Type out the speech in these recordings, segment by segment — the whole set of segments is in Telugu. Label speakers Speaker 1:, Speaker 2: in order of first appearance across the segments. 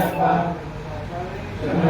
Speaker 1: Phật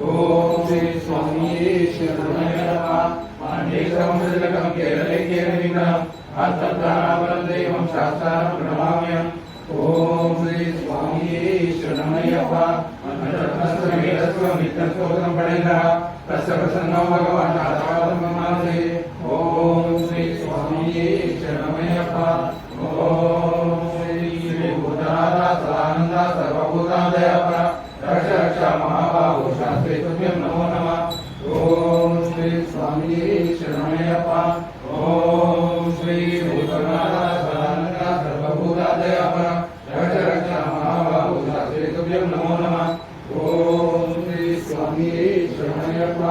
Speaker 1: ఓం శ్రీ స్వామియే శరణమయ నమః మాండేశ్వరం కేరళే కేరళీనా అస్తత్రావరం దేవం శాస్త్రం ప్రణమామ్యం ఓం శ్రీ భగవాన్ ఓం శ్రీ స్వామియే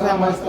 Speaker 2: سمست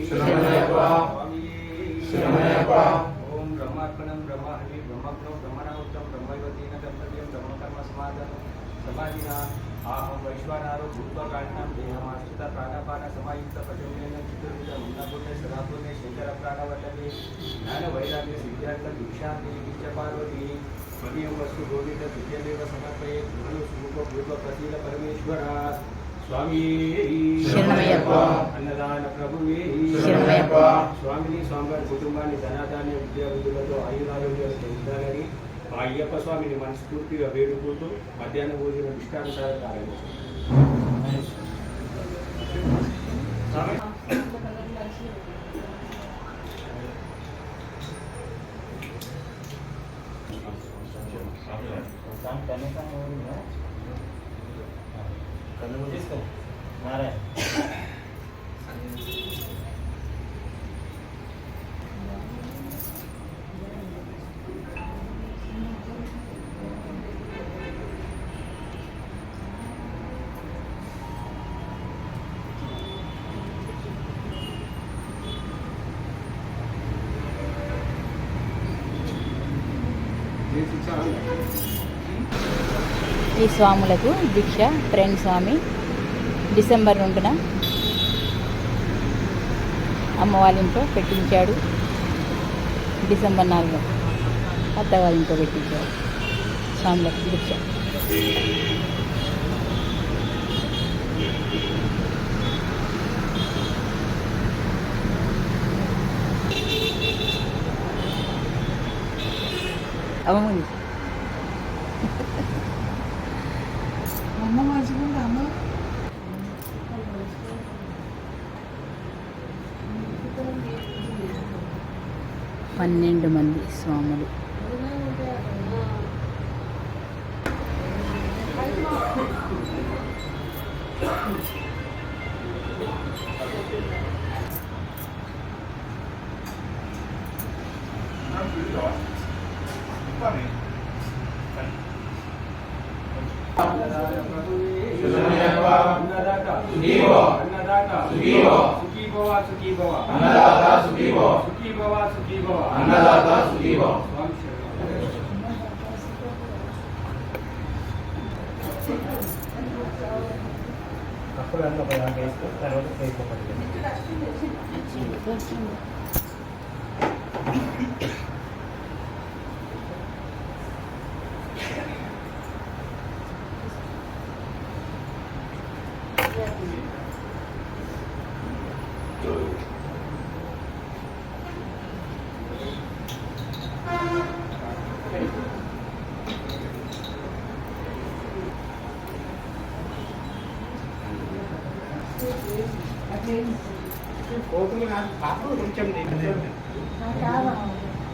Speaker 2: సిద్ధార్థ దీక్షాంతి నిత్య పార్వతి స్వదీయం వస్తు గోవింద దివ్యదేవ సమర్పయే గురు స్వరూప పూర్వ ప్రసీల పరమేశ్వర స్వామి. అన్నదాన ప్రభువే. స్వామిని స్వామివారి కుటుంబాన్ని ధనాధాన్య విద్యా విధులతో ఆయురారోగ్యాలు చెందాలని మా అయ్యప్ప స్వామిని మనస్ఫూర్తిగా వేడుకుంటూ మధ్యాహ్న భోజనం ఇష్టానుసారం ప్రారంభించారు
Speaker 3: ఈ స్వాములకు దీక్ష ప్రేమ్ స్వామి. డిసెంబర్ రెండున అమ్మ పెట్టించాడు. డిసెంబర్ నాలుగులో అత్త పెట్టించాడు. స్వాములకు దీక్ష. అవును
Speaker 1: శరణమయ్యప్ప.
Speaker 2: అన్నదాత
Speaker 1: సుఖీభవ.
Speaker 2: అన్నదాత
Speaker 1: సుఖీభవ.
Speaker 2: సుఖీభవ సుఖీభవ
Speaker 1: అన్నదాత సుఖీభవ.
Speaker 2: సుఖీభవ సుఖీభవ
Speaker 1: అన్నదాత సుఖీభవ.
Speaker 2: స్వామి శరణం. కోతులు నాకు పాపలు కొంచెం దిగుతుంది.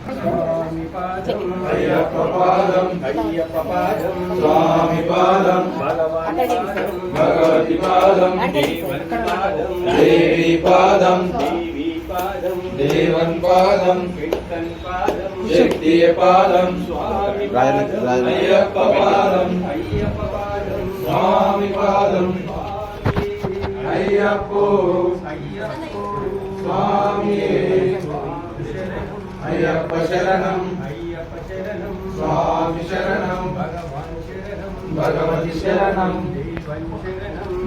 Speaker 2: స్వామి పాదం
Speaker 1: అయ్యప్ప పాదం
Speaker 2: అయ్యప్ప పాదం
Speaker 1: స్వామి పాదం
Speaker 2: భగవాన్ పాదం
Speaker 1: భగవతి పాదం దేవి పాదం
Speaker 2: దేవి పాదం
Speaker 1: దేవన్ పాదం
Speaker 2: పాదం
Speaker 1: శక్తి పాదం. అయ్యప్ప పాదం.
Speaker 2: అయ్యప్ప పాదం.
Speaker 1: స్వామి పాదం. అయ్యప్పో.
Speaker 2: అయ్యప్పో.
Speaker 1: స్వామి అయ్యప్ప శరణం.
Speaker 2: అయ్యప్ప శరణం.
Speaker 1: స్వామి శరణం. భగవతి శరణం.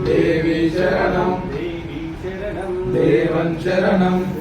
Speaker 1: దేవి శరణం.
Speaker 2: దేవి శరణం.
Speaker 1: దేవన్ శరణం.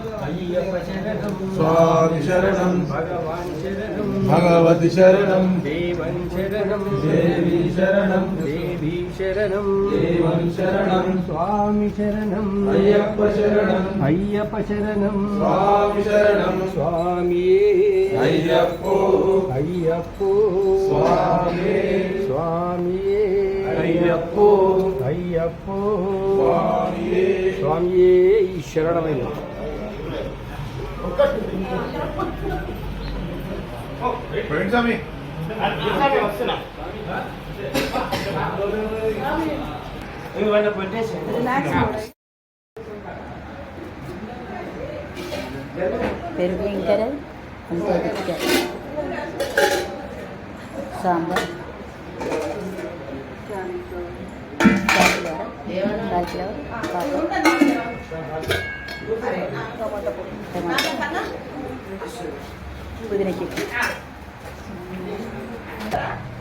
Speaker 2: స్వామి
Speaker 1: అయ్యప్ప శరణం
Speaker 4: అయ్యప్ప శరణం
Speaker 1: స్వామి శరణం
Speaker 4: భగవాన్ శరణం
Speaker 1: భగవతి శరణం
Speaker 4: దేవన్ శరణం
Speaker 1: దేవి శరణం
Speaker 4: దేవి శరణం
Speaker 1: దేవం శరణం
Speaker 4: స్వామి శరణం
Speaker 1: అయ్యప్ప శరణం
Speaker 4: అయ్యప్ప శరణం
Speaker 1: స్వామి శరణం
Speaker 4: స్వామి
Speaker 1: అయ్యప్పో
Speaker 4: అయ్యప్పో
Speaker 1: స్వామి
Speaker 4: స్వామి
Speaker 3: పెరుగు ఇంకా chicken sambar. Cauliflower cauliflower papad టమాటా పుదీనా చట్నీ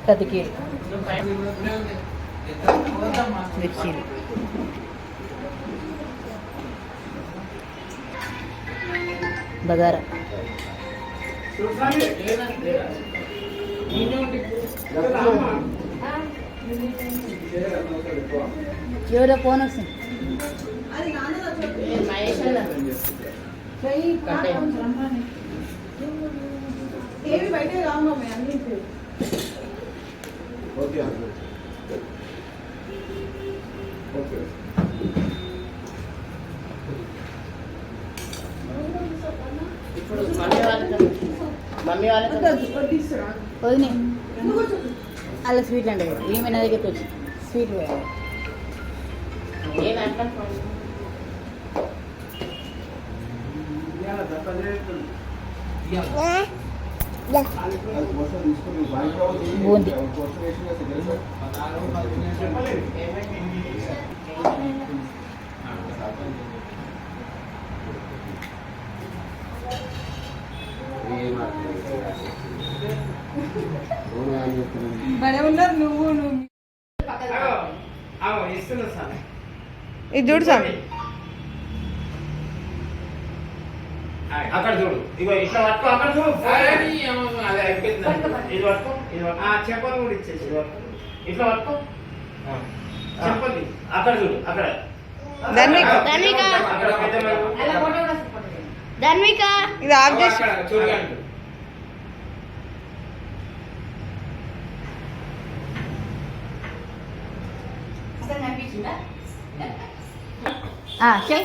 Speaker 3: కతికీలు మిర్చీలు. బగారా. ఎవరో ఫోన్ వస్తుంది?
Speaker 5: ఏవి బయట రాము అన్ని
Speaker 3: వదిని. అలా స్వీట్ అంటే ఈమె నా దగ్గరికి వచ్చి స్వీట్
Speaker 5: నువ్వు నువ్వు.
Speaker 4: ఇస్తున్నా సార్.
Speaker 5: ఇది చూడు స్వామి
Speaker 4: అక్కడ చూడు ఇగో ఇట్లా పట్టుకో అక్కడ చూడు. ఇది పట్టుకో ఇది పట్టుకో. చెప్పలు కూడా ఇచ్చేసి. ఇది పట్టుకో. ఇట్లా పట్టుకో. చెప్పండి. అక్కడ చూడు అక్కడ.
Speaker 5: ధన్విక.
Speaker 3: ధన్విక.
Speaker 4: అక్కడ పెద్ద మెరుగు.
Speaker 3: ధన్విక.
Speaker 5: ఇది ఆఫ్ చేసి
Speaker 4: అక్కడ చూడగండి
Speaker 3: చెయ్.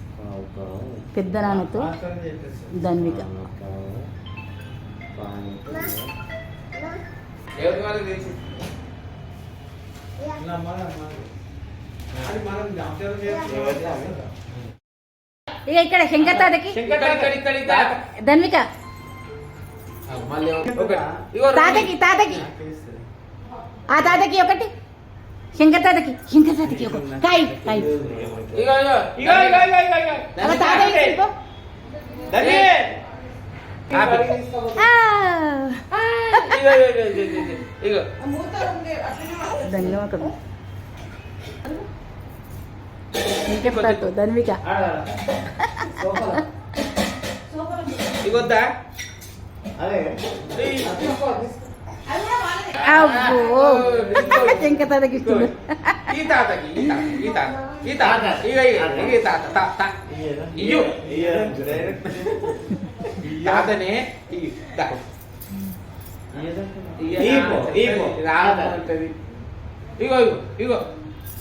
Speaker 3: పెద్ద నాన్నతో ధన్విక. ఇక ఇక్కడ శంకర్ తాతకి
Speaker 4: ఇక్కడ, ఇక్కడ, ఇక్కడ, ఇక్కడ.
Speaker 3: ధన్విక తాతకి తాతకి ఆ తాతకి ఒకటి శంకర్ తాతకి శంకర్ తాతకి ఒక కాయ్ కాయ్
Speaker 4: ఇగో ఇగో ఇగో ఇగో ఇగో ఇగో ఇగో
Speaker 3: ఒక తాతకి తీసుకో.
Speaker 4: ధన్వి.
Speaker 3: ఆ.
Speaker 4: ఇగో ఇగో ఇగో ఇగో ఇగో. ఇగో
Speaker 3: ధన్యవాదాలు చెప్తాడు ధన్విక
Speaker 4: ఇగొద్దా
Speaker 3: అబ్బో. శంకర్ తాతకి ఇస్తుంది
Speaker 4: ఈ తాతకి ఈ తాత ఈ తాత ఈ తాత ఇగ ఇగ ఇగ ఈ తాత తా తా. ఇయ్యు. తాతనే ఇగో ఇగో ఇగో.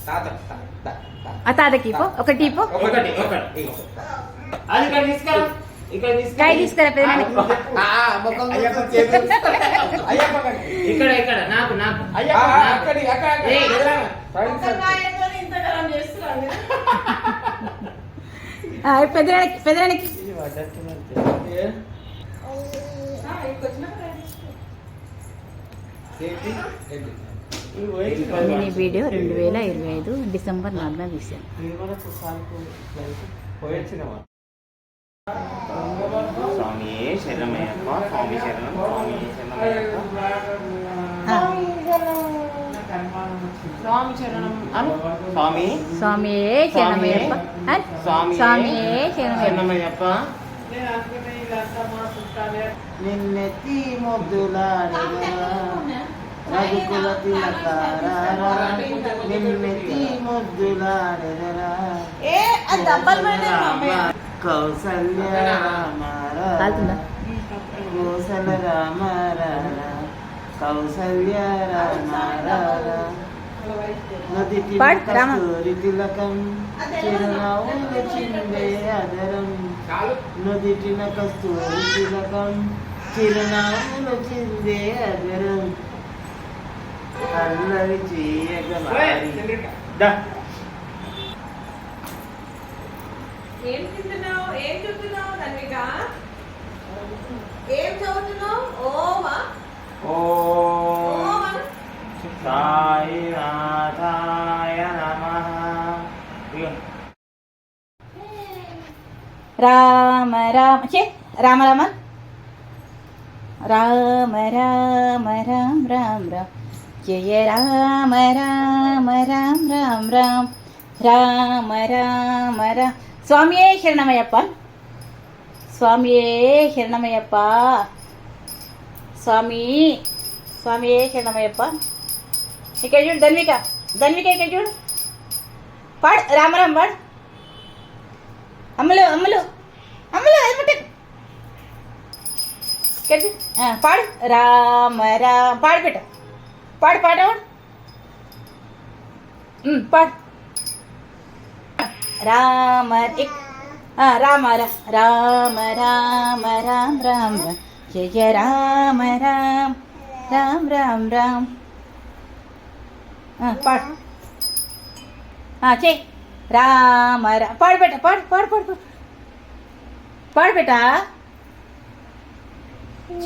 Speaker 4: తాత తా తా తా.
Speaker 3: ఆ తాతకి పో ఒకటి పో
Speaker 4: ఒకటి
Speaker 6: అది ఇక్కడ తీసుకురా. తీసుకురా
Speaker 4: పెద్ద
Speaker 6: ఇక్కడ ఇక్కడ నాకు నాకు.
Speaker 3: ఈ వీడియో రెండు వేల ఇరవై ఐదు డిసెంబర్ నాలుగున తీసాను
Speaker 7: స్వామి శరణమయ్యప్ప స్వామి శరణం స్వామి స్వామి శరణం అను. స్వామి.
Speaker 3: స్వామియే శరణమయ్యప్ప. స్వామియే శరణమయ్యప్ప.
Speaker 7: నిన్నెత్తి ముద్దులాడెదరా రఘుకుల తిలకారా నిన్నెత్తి ముద్దులాడెదరా రామ కౌసల్య రామ? కోసల రామ. కౌసల్య రామ. కస్తూరి తిలకం చిరునవ్వుల చిందే అదరం. నుదిటిన కస్తూరి తిలకం చిరునవ్వుల చిందే అదరం. అల్లరి చేయగలారి దా.
Speaker 5: ఏం చూస్తున్నావు ధన్విక ఏం చదువుతున్నావు? ఓమా
Speaker 7: ఓం. సాయినాథాయ నమః.
Speaker 3: రామ రామ చే రామ రామ. రామ రామ రామ రామ రామ. జయ రామ రామ రామ రామ రామ. రామ రామ రామ. స్వామియే శరణమయ్యప్ప స్వామియే శరణమయ్యప్ప స్వామి స్వామియే శరణమయ్యప్ప ఇక్కడ చూడు ధన్విక. ధన్విక ఇక్కడ చూడు. పాడు రామరామ్ పాడు. అమ్మలు అమ్మలు. అమ్మలు అది ఇక్కడ పాడు. రామ రామ. పాడు పెట్ట. పాడు పాడు పాడు. రామ ఇక్. రామ రామ రామ రామ రామ జయ రామ రామ. రామ రామ రామ. పాడు. ఆ, రామ రామ పాడు పెట్ట పాడు పాడు పాడు పాడు. పాడు పెట్ట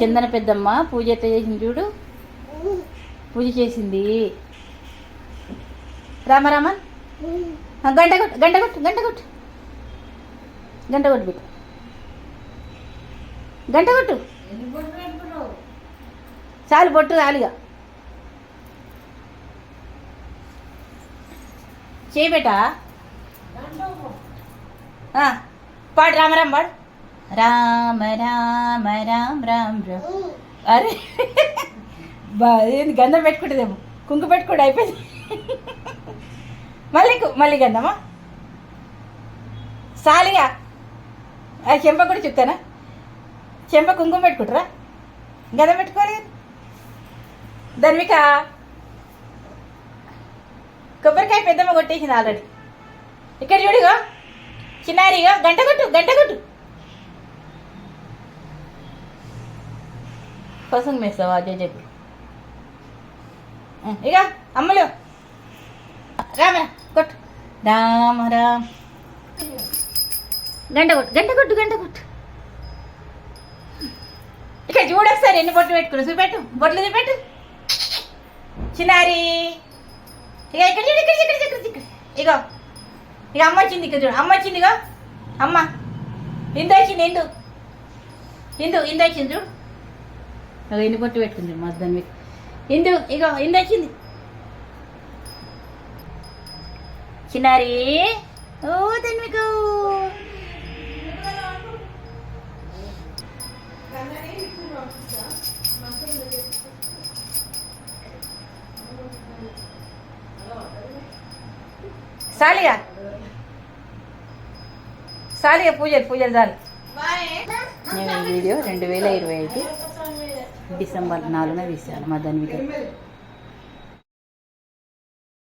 Speaker 3: చందన పెద్దమ్మ పూజ ఎట్లా చేసింది చూడు. పూజ చేసింది. రామ రామ. గంట కొట్టు గంట కొట్టు గంట కొట్టు. గంట కొట్టు పెట్టు గంట కొట్టు. చాలు బొట్టు చాలుగా. చేయి బేటా ఆ, పాడు రామ రామ పాడు. రామ రామ రామ రామ రామ. అరే బా ఏంది గంధం పెట్టుకుంటుందేమో. కుంకు పెట్టుకోడు అయిపోయింది. మళ్ళీ మళ్ళీ గంధమా? సాలిగా. ఆ చెంప కూడా చెప్తానా చెంప కుంకుమ పెట్టుకుంటారా? గద పెట్టుకోవాలి ధర్మిక కొబ్బరికాయ పెద్దమ్మ కొట్టేసింది ఆల్రెడీ. ఇక్కడ చూడుగో. చిన్నారిగా. గంట కొట్టు గంట కొట్టు. కోసం మేస్తావా? అదే చెప్పు. ఇక అమ్మలో. రామ కొట్టు. రామ రామ గంట కొట్టు గంట కొట్టు గంట కొట్టు. ఇక్కడ చూడొకసారి ఎన్ని బొట్లు పెట్టుకుని చూపెట్టు. బొట్లు చూపెట్టు. చిన్నారి. ఇక ఇక్కడ చూడు ఇక్కడ ఇక్కడ ఇక్కడ ఇక్కడ ఇగో. ఇక అమ్మ వచ్చింది ఇక్కడ చూడు. అమ్మ వచ్చింది ఇగో. అమ్మ. ఇందు వచ్చింది ఇందు ఇందు ఇందు వచ్చింది చూడు. ఎన్ని బొట్టు పెట్టుకుంది మా దాన్ని మీకు ఇందు ఇగో ఇందు వచ్చింది. చిన్నారి ఓ తన్వికు. సాలిగా సాలిగా పూజలు పూజలు చాలు. నేను ఈ వీడియో రెండు వేల ఇరవై ఐదు డిసెంబర్ నాలుగున తీశాను మా ధన్విక